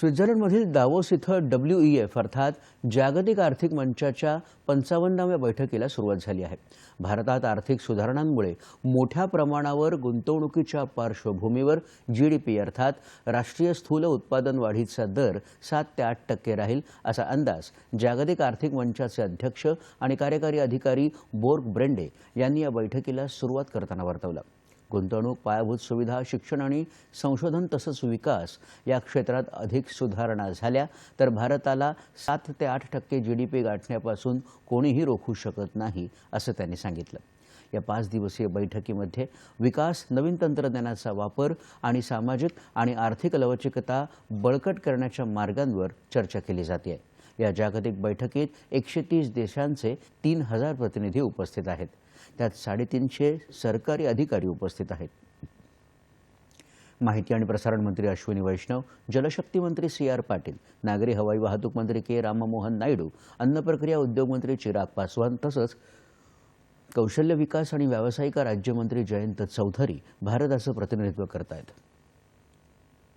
स्वित्झर्लंडमधील दावोस इथं W E F अर्थात जागतिक आर्थिक मंचाच्या पंचावन्नाव्या बैठकीला सुरुवात झाली आहे. भारतात आर्थिक सुधारणांमुळे मोठ्या प्रमाणावर गुंतवणुकीच्या पार्श्वभूमीवर जी डी पी अर्थात राष्ट्रीय स्थूल उत्पादन वाढीचा दर सात ते आठ टक्के राहील असा अंदाज जागतिक आर्थिक मंचाचे अध्यक्ष आणि कार्यकारी अधिकारी बोर्ग ब्रेंडे यांनी या बैठकीला सुरुवात करताना वर्तवला. गुंतवणूक पायाभूत सुविधा शिक्षण आणि संशोधन तसंच विकास या क्षेत्रात अधिक सुधारणा झाल्या तर भारताला सात ते आठ टक्के जी डी पी गाठण्यापासून कोणीही रोखू शकत नाही असं त्यांनी सांगितलं. या पाच दिवसीय बैठकीमध्ये विकास नवीन तंत्रज्ञानाचा वापर आणि सामाजिक आणि आर्थिक लवचिकता बळकट करण्याच्या मार्गांवर चर्चा केली जाते. आहे या जागतिक बैठकीत एकशे तीस देशांचे तीन हजार प्रतिनिधी उपस्थित आहेत. त्यात साडेतीनशे सरकारी अधिकारी उपस्थित आहेत. माहिती आणि प्रसारण मंत्री अश्विनी वैष्णव जलशक्ती मंत्री सी आर पाटील नागरी हवाई वाहतूक मंत्री के राममोहन नायडू अन्न प्रक्रिया उद्योग मंत्री चिराग पासवान तसंच कौशल्य विकास आणि व्यावसायिक राज्यमंत्री जयंत चौधरी भारताचं प्रतिनिधित्व करत आहेत